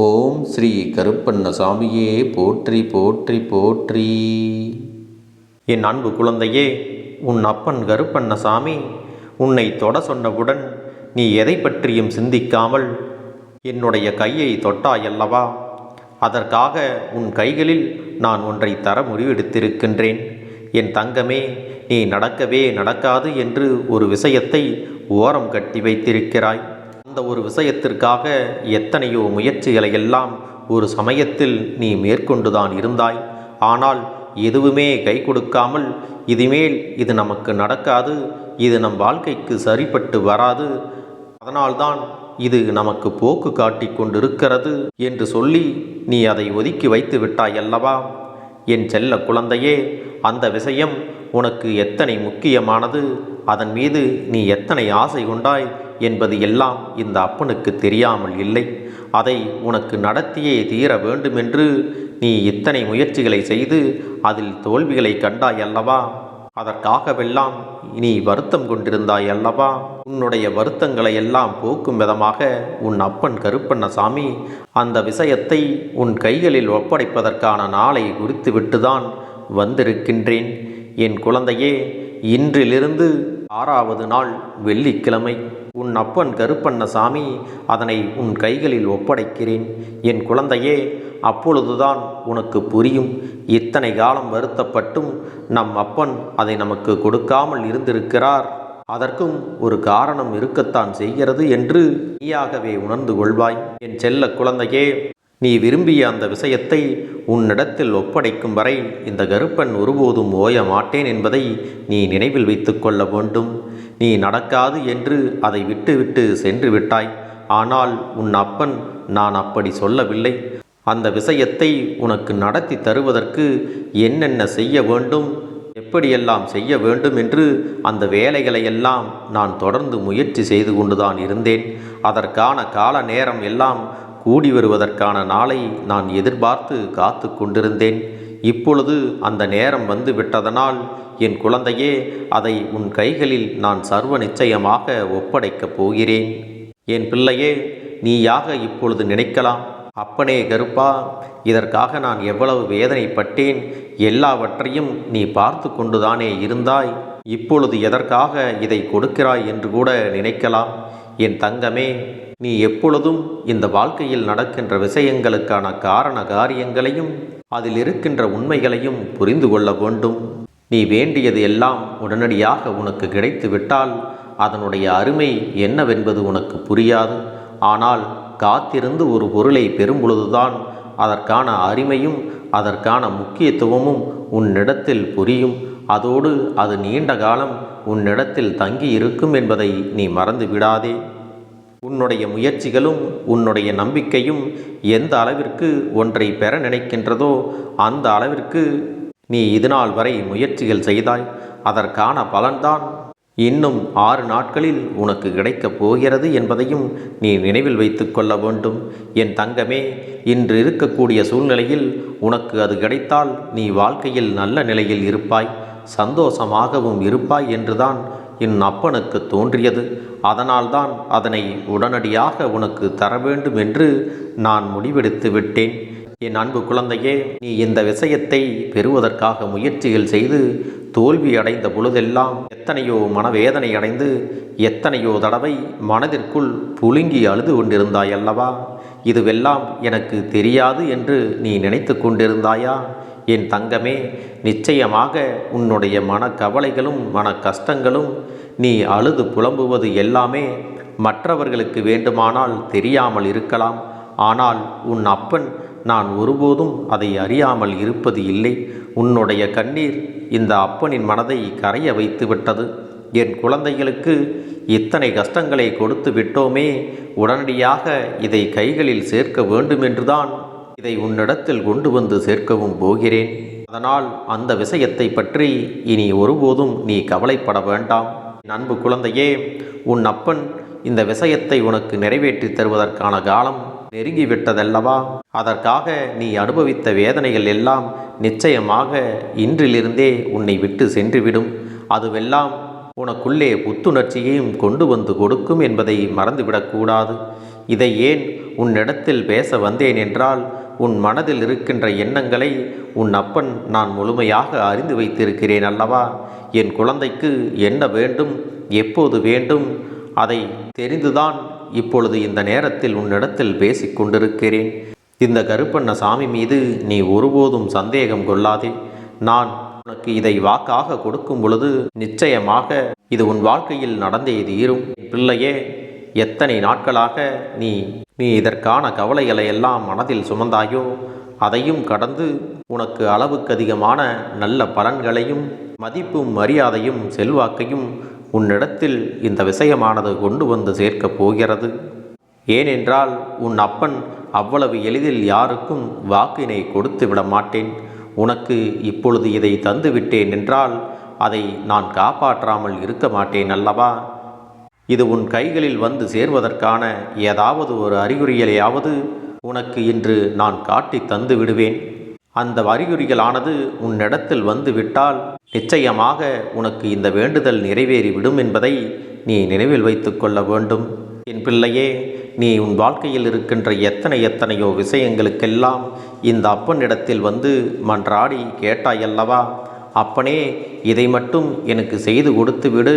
ஓம் ஸ்ரீ கருப்பண்ண சாமியே போற்றி போற்றி போற்றி. என் அன்பு குழந்தையே உன் அப்பன் கருப்பண்ணசாமி உன்னை தொட சொன்னவுடன் நீ எதை பற்றியும் சிந்திக்காமல் என்னுடைய கையை தொட்டாயல்லவா? அதற்காக உன் கைகளில் நான் ஒன்றை தர முடிவெடுத்திருக்கின்றேன் என் தங்கமே நீ நடக்கவே நடக்காது என்று ஒரு விஷயத்தை ஓரம் கட்டி வைத்திருக்கிறாய். அந்த ஒரு விஷயத்திற்காக எத்தனையோ முயற்சிகளை எல்லாம் ஒரு சமயத்தில் நீ மேற்கொண்டுதான் இருந்தாய். ஆனால் எதுவுமே கை கொடுக்காமல் இதுமேல் இது நமக்கு நடக்காது இது நம் வாழ்க்கைக்கு சரிப்பட்டு வராது. அதனால்தான் இது நமக்கு போக்கு காட்டி கொண்டிருக்கிறது என்று சொல்லி நீ அதை ஒதுக்கி வைத்து விட்டாய் அல்லவா? என் செல்ல குழந்தையே அந்த விஷயம் உனக்கு எத்தனை முக்கியமானது? அதன் மீது நீ எத்தனை ஆசை கொண்டாய்? என்பது எல்லாம் இந்த அப்பனுக்கு தெரியாமல் இல்லை. அதை உனக்கு நடத்தியே தீர வேண்டுமென்று நீ இத்தனை முயற்சிகளை செய்து அதில் தோல்விகளை கண்டாய் அல்லவா? அதற்காகவெல்லாம் நீ வருத்தம் கொண்டிருந்தாய் அல்லவா? உன்னுடைய வருத்தங்களை எல்லாம் போக்கும் விதமாக உன் அப்பன் கருப்பண்ணசாமி அந்த விஷயத்தை உன் கைகளில் ஒப்படைப்பதற்கான நாளை குறித்துவிட்டுதான் வந்திருக்கின்றேன். என் குழந்தையே இன்றிலிருந்து ஆறாவது நாள் வெள்ளிக்கிழமை. உன் அப்பன் கருப்பண்ணசாமி அதனை உன் கைகளில் ஒப்படைக்கிறேன். என் குழந்தையே அப்பொழுதுதான் உனக்கு புரியும். இத்தனை காலம் வருத்தப்பட்டும் நம் அப்பன் அதை நமக்கு கொடுக்காமல் இருந்திருக்கிறார். அதற்கும் ஒரு காரணம் இருக்கத்தான் செய்கிறது என்று நீயாகவே உணர்ந்து கொள்வாய். என் செல்ல குழந்தையே நீ விரும்பிய அந்த விஷயத்தை உன்னிடத்தில் ஒப்படைக்கும் வரை இந்த கருப்பன் ஒருபோதும் ஓய மாட்டேன் என்பதை நீ நினைவில் வைத்து கொள்ள வேண்டும். நீ நடக்காது என்று அதை விட்டுவிட்டு சென்று விட்டாய். ஆனால் உன் அப்பன் நான் அப்படி சொல்லவில்லை. அந்த விஷயத்தை உனக்கு நடத்தி தருவதற்கு என்னென்ன செய்ய வேண்டும்? எப்படியெல்லாம் செய்ய வேண்டும் என்று அந்த வேலைகளை எல்லாம் நான் தொடர்ந்து முயற்சி செய்து கொண்டுதான் இருந்தேன். அதற்கான கால நேரம் எல்லாம் கூடி வருவதற்கான நாளை நான் எதிர்பார்த்து காத்து கொண்டிருந்தேன். இப்பொழுது அந்த நேரம் வந்து விட்டதனால் என் குழந்தையே அதை உன் கைகளில் நான் சர்வ நிச்சயமாக ஒப்படைக்கப் போகிறேன். என் பிள்ளையே நீயாக இப்பொழுது நினைக்கலாம். அப்பனே கருப்பா இதற்காக நான் எவ்வளவு வேதனைப்பட்டேன். எல்லாவற்றையும் நீ பார்த்து கொண்டுதானே இருந்தாய். இப்பொழுது எதற்காக இதை கொடுக்கிறாய் என்று கூட நினைக்கலாம். என் தங்கமே நீ எப்பொழுதும் இந்த வாழ்க்கையில் நடக்கின்ற விஷயங்களுக்கான காரண காரியங்களையும் அதில் இருக்கின்ற உண்மைகளையும் புரிந்து கொள்ள வேண்டும். நீ வேண்டியது எல்லாம் உடனடியாக உனக்கு கிடைத்து விட்டால் அதனுடைய அருமை என்னவென்பது உனக்கு புரியாது. ஆனால் காத்திருந்து ஒரு பொருளை பெறும் பொழுதுதான் அதற்கான அருமையும் அதற்கான முக்கியத்துவமும் உன்னிடத்தில் புரியும். அதோடு அது நீண்ட காலம் உன்னிடத்தில் தங்கி இருக்கும் என்பதை நீ மறந்து விடாதே உன்னுடைய முயற்சிகளும் உன்னுடைய நம்பிக்கையும் எந்த அளவிற்கு ஒன்றை பெற நினைக்கின்றதோ அந்த அளவிற்கு நீ இதுநாள் வரை முயற்சிகள் செய்தாய். அதற்கான பலன்தான் இன்னும் ஆறு நாட்களில் உனக்கு கிடைக்கப் போகிறது என்பதையும் நீ நினைவில் வைத்து கொள்ள வேண்டும். என் தங்கமே இன்று இருக்கக்கூடிய சூழ்நிலையில் உனக்கு அது கிடைத்தால் நீ வாழ்க்கையில் நல்ல நிலையில் இருப்பாய். சந்தோஷமாகவும் இருப்பாய் என்றுதான் என் அப்பனுக்கு தோன்றியது. அதனால்தான் அதனை உடனடியாக உனக்கு தர வேண்டும் என்று நான் முடிவெடுத்து விட்டேன். என் அன்பு குழந்தையே நீ இந்த விஷயத்தை பெறுவதற்காக முயற்சிகள் செய்து தோல்வி அடைந்த பொழுதெல்லாம் எத்தனையோ மனவேதனை அடைந்து எத்தனையோ தடவை மனதிற்குள் புழுங்கி அழுது கொண்டிருந்தாய் அல்லவா இதுவெல்லாம் எனக்கு தெரியாது என்று நீ நினைத்து கொண்டிருந்தாயா? என் தங்கமே நிச்சயமாக உன்னுடைய மன கவலைகளும் மன கஷ்டங்களும் நீ அழுது புலம்புவது எல்லாமே மற்றவர்களுக்கு வேண்டுமானால் தெரியாமல் இருக்கலாம். ஆனால் உன் அப்பன் நான் ஒருபோதும் அதை அறியாமல் இருப்பது இல்லை. உன்னுடைய கண்ணீர் இந்த அப்பனின் மனதை கரைய வைத்து விட்டது. என் குழந்தைகளுக்கு இத்தனை கஷ்டங்களை கொடுத்து விட்டோமே உடனடியாக இதை கைகளில் சேர்க்க வேண்டுமென்றுதான் இதை உன்னிடத்தில் கொண்டு வந்து சேர்க்கவும் போகிறேன். அதனால் அந்த விஷயத்தை பற்றி இனி ஒருபோதும் நீ கவலைப்பட வேண்டாம். அன்பு குழந்தையே உன் அப்பன் இந்த விஷயத்தை உனக்கு நிறைவேற்றி தருவதற்கான காலம் நெருங்கிவிட்டதல்லவா? அதற்காக நீ அனுபவித்த வேதனைகள் எல்லாம் நிச்சயமாக இன்றிலிருந்தே உன்னை விட்டு சென்றுவிடும். அதுவெல்லாம் உனக்குள்ளே புத்துணர்ச்சியையும் கொண்டு வந்து கொடுக்கும் என்பதை மறந்துவிடக்கூடாது. இதை ஏன் உன்னிடத்தில் பேச வந்தேன் என்றால் உன் மனதில் இருக்கின்ற எண்ணங்களை உன் அப்பன் நான் முழுமையாக அறிந்து வைத்திருக்கிறேன் அல்லவா? என் குழந்தைக்கு என்ன வேண்டும் எப்போது வேண்டும்? அதை தெரிந்துதான் இப்பொழுது இந்த நேரத்தில் உன்னிடத்தில் பேசிக் கொண்டிருக்கிறேன். இந்த கருப்பண்ண சாமி மீது நீ ஒருபோதும் சந்தேகம் கொள்ளாதே. நான் உனக்கு இதை வாக்காக கொடுக்கும் பொழுது நிச்சயமாக இது உன் வாழ்க்கையில் நடந்தே தீரும். பிள்ளையே எத்தனை நாட்களாக நீ நீ இதற்கான கவலைகளை எல்லாம் மனதில் சுமந்தாயோ அதையும் கடந்து உனக்கு அளவுக்கு அதிகமான நல்ல பலன்களையும் மதிப்பும் மரியாதையும் செல்வாக்கையும் உன்னிடத்தில் இந்த விஷயமானது கொண்டு வந்து சேர்க்கப் போகிறது. ஏனென்றால் உன் அப்பன் அவ்வளவு எளிதில் யாருக்கும் வாக்கினை கொடுத்து விட மாட்டேன். உனக்கு இப்பொழுது இதை தந்துவிட்டேன் என்றால் அதை நான் காப்பாற்றாமல் இருக்க மாட்டேன் அல்லவா? இது உன் கைகளில் வந்து சேர்வதற்கான ஏதாவது ஒரு அறிகுறிகளையாவது உனக்கு இன்று நான் காட்டி தந்து விடுவேன். அந்த அறிகுறிகளானது உன்னிடத்தில் வந்து விட்டால் நிச்சயமாக உனக்கு இந்த வேண்டுதல் நிறைவேறிவிடும் என்பதை நீ நினைவில் வைத்துக்கொள்ள வேண்டும். என் பிள்ளையே நீ உன் வாழ்க்கையில் இருக்கின்ற எத்தனை எத்தனையோ விஷயங்களுக்கெல்லாம் இந்த அப்பனிடத்தில் வந்து மன்றாடி கேட்டாயல்லவா? அப்பனே இதை மட்டும் எனக்கு செய்து கொடுத்து விடு.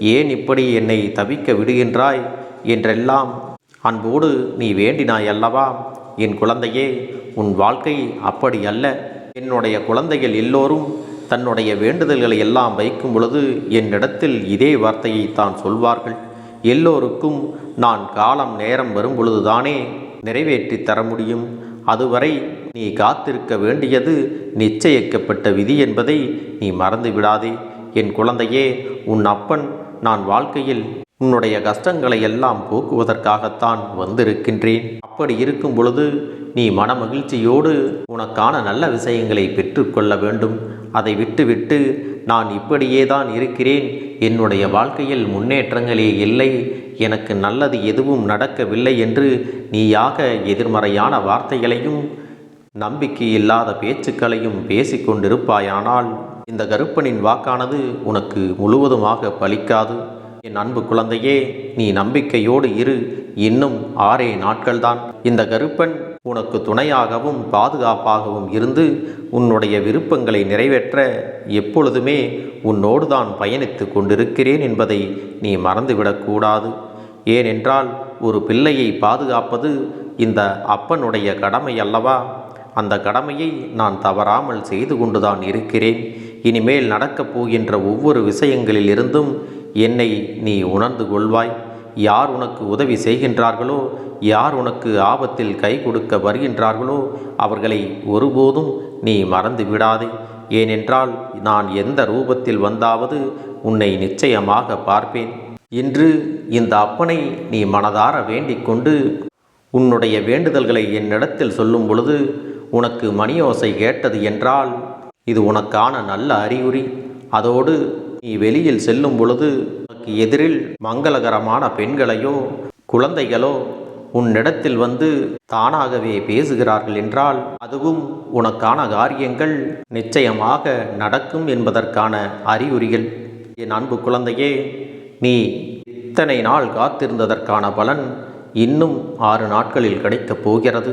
ஏன் இப்படி என்னை தவிக்க விடுகின்றாய்? என்றெல்லாம் அன்போடு நீ வேண்டினாய் அல்லவா என் குழந்தையே உன் வாழ்க்கை அப்படி அல்ல. என்னுடைய குழந்தைகள் எல்லோரும் தன்னுடைய வேண்டுதல்களை எல்லாம் வைக்கும் பொழுது என்னிடத்தில் இதே வார்த்தையை தான் சொல்வார்கள். எல்லோருக்கும் நான் காலம் நேரம் வரும் பொழுதுதானே நிறைவேற்றி தர முடியும். அதுவரை நீ காத்திருக்க வேண்டியது நிச்சயிக்கப்பட்ட விதி என்பதை நீ மறந்து விடாதே என் குழந்தையே உன் அப்பன் நான் வாழ்க்கையில் உன்னுடைய கஷ்டங்களை எல்லாம் போக்குவதற்காகத்தான் வந்திருக்கின்றேன். அப்படி இருக்கும் பொழுது நீ மனமகிழ்ச்சியோடு உனக்கான நல்ல விஷயங்களை பெற்றுக்கொள்ள வேண்டும். அதை விட்டுவிட்டு நான் இப்படியே தான் இருக்கிறேன். என்னுடைய வாழ்க்கையில் முன்னேற்றங்களே இல்லை. எனக்கு நல்லது எதுவும் நடக்கவில்லை என்று நீயாக எதிர்மறையான வார்த்தைகளையும் நம்பிக்கை இல்லாத பேச்சுக்களையும் பேசிக்கொண்டிருப்பாயானால் இந்த கருப்பனின் வாக்கானது உனக்கு முழுவதுமாக பலிக்காது. என் அன்பு குழந்தையே நீ நம்பிக்கையோடு இரு. இன்னும் ஆறே நாட்கள்தான். இந்த கருப்பன் உனக்கு துணையாகவும் பாதுகாப்பாகவும் இருந்து உன்னுடைய விருப்பங்களை நிறைவேற்ற எப்பொழுதுமே உன்னோடு தான் பயணித்து கொண்டிருக்கிறேன் என்பதை நீ மறந்துவிடக்கூடாது ஏனென்றால் ஒரு பிள்ளையை பாதுகாப்பது இந்த அப்பனுடைய கடமை அல்லவா அந்த கடமையை நான் தவறாமல் செய்து கொண்டுதான் இருக்கிறேன். இனிமேல் நடக்கப் போகின்ற ஒவ்வொரு விஷயங்களில் இருந்தும் என்னை நீ உணர்ந்து கொள்வாய். யார் உனக்கு உதவி செய்கின்றார்களோ யார் உனக்கு ஆபத்தில் கை கொடுக்க வருகின்றார்களோ அவர்களை ஒருபோதும் நீ மறந்து விடாதே. ஏனென்றால் நான் எந்த ரூபத்தில் வந்தாவது உன்னை நிச்சயமாக பார்ப்பேன். இன்று இந்த அப்பனை நீ மனதார வேண்டிக் கொண்டு உன்னுடைய வேண்டுதல்களை என்னிடத்தில் சொல்லும் பொழுது உனக்கு மணியோசை கேட்டது என்றால் இது உனக்கான நல்ல அறிகுறி. அதோடு நீ வெளியில் செல்லும் பொழுது உனக்கு எதிரில் மங்களகரமான பெண்களையோ குழந்தைகளோ உன்னிடத்தில் வந்து தானாகவே பேசுகிறார்கள் என்றால் அதுவும் உனக்கான காரியங்கள் நிச்சயமாக நடக்கும் என்பதற்கான அறிகுறிகள். என் அன்பு குழந்தையே நீ இத்தனை நாள் காத்திருந்ததற்கான பலன் இன்னும் ஆறு நாட்களில் கிடைக்கப் போகிறது.